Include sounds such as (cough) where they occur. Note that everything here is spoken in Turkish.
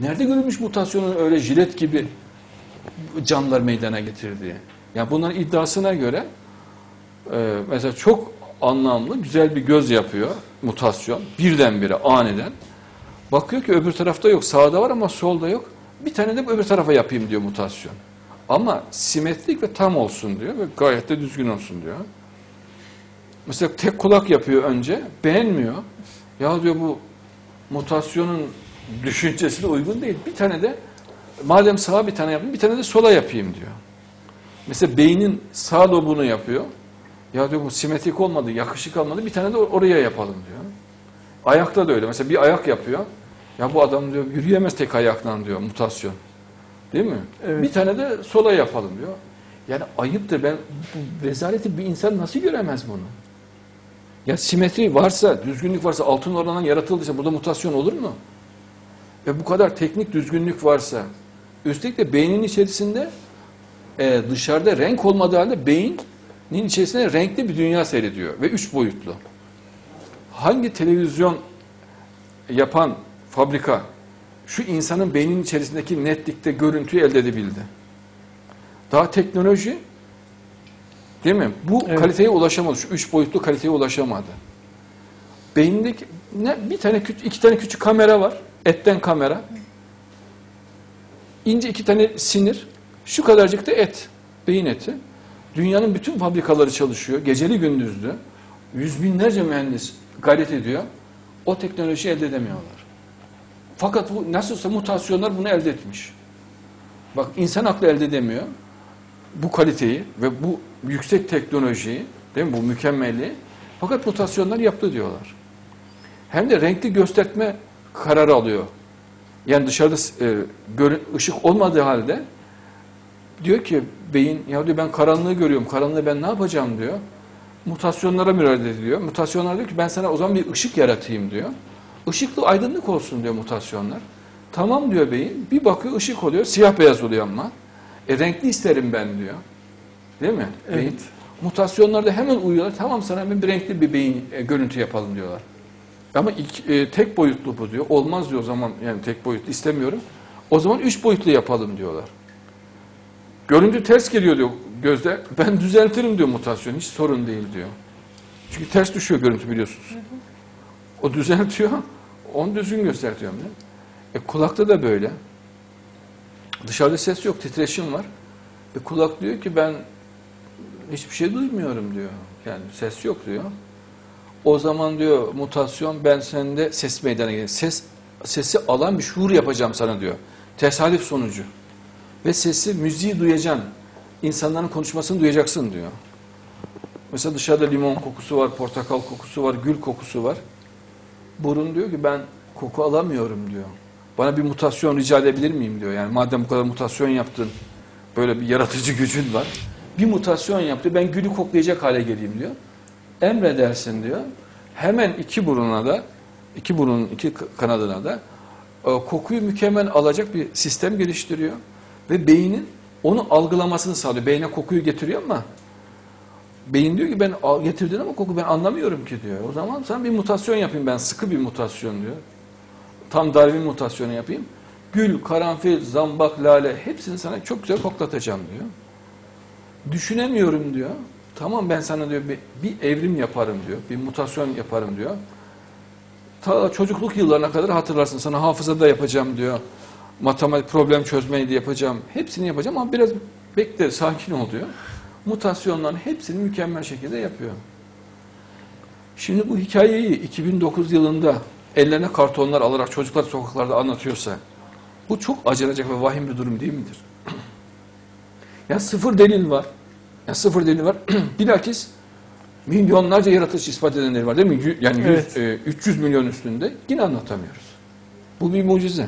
Nerede görülmüş mutasyonun öyle jilet gibi canlılar meydana getirdiği? Yani bunların iddiasına göre e, mesela çok anlamlı, güzel bir göz yapıyor mutasyon. Birdenbire, aniden. Bakıyor ki öbür tarafta yok. Sağda var ama solda yok. Bir tane de öbür tarafa yapayım diyor mutasyon. Ama simetrik ve tam olsun diyor ve gayet de düzgün olsun diyor. Mesela tek kulak yapıyor önce, beğenmiyor. Ya diyor bu mutasyonun düşüncesine uygun değil. Bir tane de madem sağa bir tane yapayım, bir tane de sola yapayım diyor. Mesela beynin sağ lobunu yapıyor. Ya diyor bu simetrik olmadı, yakışık almadı, bir tane de oraya yapalım diyor. Ayakta da öyle. Mesela bir ayak yapıyor. Ya bu adam diyor yürüyemez tek ayakla diyor mutasyon. Değil mi? Evet. Bir tane de sola yapalım diyor. Yani ayıptır. Ben bu rezaleti bir insan nasıl göremez bunu? Ya simetri varsa, düzgünlük varsa, altın orandan yaratıldıysa burada mutasyon olur mu? Ve bu kadar teknik düzgünlük varsa, üstelik de beynin içerisinde e, dışarıda renk olmadığı halde beynin içerisinde renkli bir dünya seyrediyor ve üç boyutlu. Hangi televizyon yapan fabrika şu insanın beyninin içerisindeki netlikte görüntüyü elde edebildi? Daha teknoloji değil mi? Bu Evet. kaliteye ulaşamadı. Şu üç boyutlu kaliteye ulaşamadı. Beyindeki ne bir tane küçük iki tane küçük kamera var. Etten kamera. İnce iki tane sinir. Şu kadarcık da et. Beyin eti. Dünyanın bütün fabrikaları çalışıyor. Geceli gündüzlü. Yüz binlerce mühendis gayret ediyor. O teknolojiyi elde edemiyorlar. Fakat bu nasılsa mutasyonlar bunu elde etmiş. Bak insan aklı elde edemiyor. Bu kaliteyi ve bu yüksek teknolojiyi, değil mi? Bu mükemmelliği. Fakat mutasyonlar yaptı diyorlar. Hem de renkli gösterme kararı alıyor. Yani dışarıda e, görü- ışık olmadığı halde diyor ki beyin ya diyor ben karanlığı görüyorum. Karanlığı ben ne yapacağım diyor. Mutasyonlara müracaat ediyor. Mutasyonlar diyor ki ben sana o zaman bir ışık yaratayım diyor. Işıklı aydınlık olsun diyor mutasyonlar. Tamam diyor beyin. Bir bakıyor ışık oluyor. Siyah beyaz oluyor ama. E renkli isterim ben diyor. Değil mi? Evet. Beyin. Mutasyonlar da hemen uyuyorlar. Tamam sana hemen bir renkli bir beyin e, görüntü yapalım diyorlar. Ama ilk, e, tek boyutlu bu diyor. Olmaz diyor o zaman yani tek boyutlu istemiyorum. O zaman üç boyutlu yapalım diyorlar. Görüntü ters geliyor diyor gözde. Ben düzeltirim diyor mutasyon. Hiç sorun değil diyor. Çünkü ters düşüyor görüntü biliyorsunuz. O düzeltiyor. Onu düzgün gösteriyor. diyor. E kulakta da böyle. Dışarıda ses yok, titreşim var. E kulak diyor ki ben hiçbir şey duymuyorum diyor. Yani ses yok diyor. O zaman diyor mutasyon ben sende ses meydana gelir. Ses sesi alan bir şuur yapacağım sana diyor. Tesadüf sonucu. Ve sesi, müziği duyacaksın. İnsanların konuşmasını duyacaksın diyor. Mesela dışarıda limon kokusu var, portakal kokusu var, gül kokusu var. Burun diyor ki ben koku alamıyorum diyor. Bana bir mutasyon rica edebilir miyim diyor. Yani madem bu kadar mutasyon yaptın, böyle bir yaratıcı gücün var. Bir mutasyon yaptı, ben gülü koklayacak hale geleyim diyor. Emredersin diyor. Hemen iki buruna da, iki burunun iki kanadına da e, kokuyu mükemmel alacak bir sistem geliştiriyor. Ve beynin onu algılamasını sağlıyor. Beyne kokuyu getiriyor ama beyin diyor ki ben getirdin ama koku ben anlamıyorum ki diyor. O zaman sen bir mutasyon yapayım ben sıkı bir mutasyon diyor. Tam Darwin mutasyonu yapayım. Gül, karanfil, zambak, lale hepsini sana çok güzel koklatacağım diyor. Düşünemiyorum diyor. Tamam ben sana diyor bir, bir evrim yaparım diyor. Bir mutasyon yaparım diyor. Ta çocukluk yıllarına kadar hatırlarsın. Sana hafızada yapacağım diyor. Matematik problem çözmeyi de yapacağım. Hepsini yapacağım ama biraz bekle sakin ol diyor. Mutasyonların hepsini mükemmel şekilde yapıyor. Şimdi bu hikayeyi 2009 yılında ellerine kartonlar alarak çocuklar sokaklarda anlatıyorsa bu çok acınacak ve vahim bir durum değil midir? (clears throat) ya sıfır delil var. Ya sıfır delil var. (clears throat) Bilakis milyonlarca yaratılış ispat edenleri var değil mi? Yani yüz- Evet. e, 300 milyon üstünde yine anlatamıyoruz. Bu bir mucize.